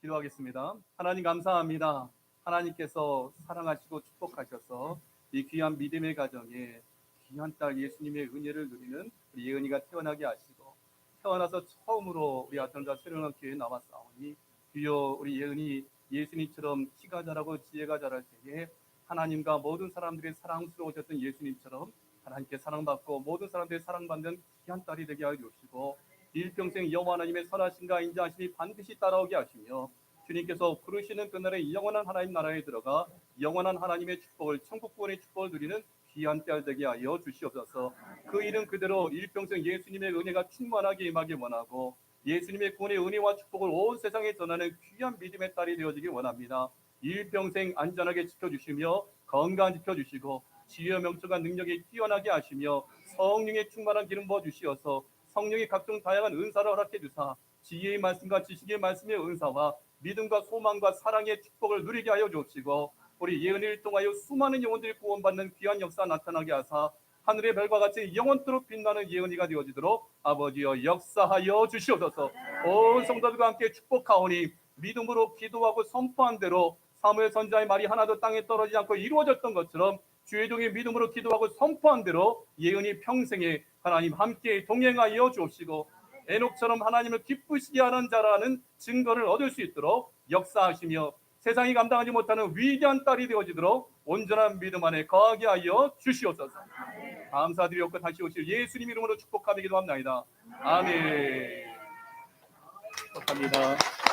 기도하겠습니다. 하나님 감사합니다. 하나님께서 사랑하시고 축복하셔서 이 귀한 믿음의 가정에 귀한 딸 예수님의 은혜를 누리는 우리 예은이가 태어나게 하시고 태어나서 처음으로 우리 아들과 새로운 교회에 나왔사오니 주여 우리 예은이 예수님처럼 키가 자라고 지혜가 자랄 때에 하나님과 모든 사람들이 사랑스러워졌던 예수님처럼 하나님께 사랑받고 모든 사람들이 사랑받는 귀한 딸이 되게 하여 주시고 일평생 여호와 하나님의 선하신가 인자하심이 반드시 따라오게 하시며 주님께서 부르시는 그날에 영원한 하나님 나라에 들어가 영원한 하나님의 축복을 천국 구원의 축복을 누리는 귀한 딸 되게 하여 주시옵소서. 그 이름 그대로 일평생 예수님의 은혜가 충만하게 임하기 원하고 예수님의 구원의 은혜와 축복을 온 세상에 전하는 귀한 믿음의 딸이 되어지기 원합니다. 일평생 안전하게 지켜주시며 건강 지켜주시고 지혜와 명철과 능력이 뛰어나게 하시며 성령의 충만한 기름 부어 주시어서 성령의 각종 다양한 은사를 허락해 주사 지혜의 말씀과 지식의 말씀의 은사와 믿음과 소망과 사랑의 축복을 누리게 하여 주옵시고 우리 예언을 통하여 수많은 영혼들이 구원받는 귀한 역사 나타나게 하사 하늘의 별과 같이 영원토록 빛나는 예언이가 되어지도록 아버지여 역사하여 주시옵소서. 온 성도들과 함께 축복하오니 믿음으로 기도하고 선포한 대로 사무엘 선자의 말이 하나도 땅에 떨어지지 않고 이루어졌던 것처럼 주의 종의 믿음으로 기도하고 선포한 대로 예언이 평생에 하나님 함께 동행하여 주옵시고 에녹처럼 하나님을 기쁘시게 하는 자라는 증거를 얻을 수 있도록 역사하시며 세상이 감당하지 못하는 위대한 딸이 되어지도록 온전한 믿음 안에 거하게 하여 주시옵소서. 감사드리옵고 다시 오실 예수님 이름으로 축복하며 기도합니다. 아멘. 축복합니다.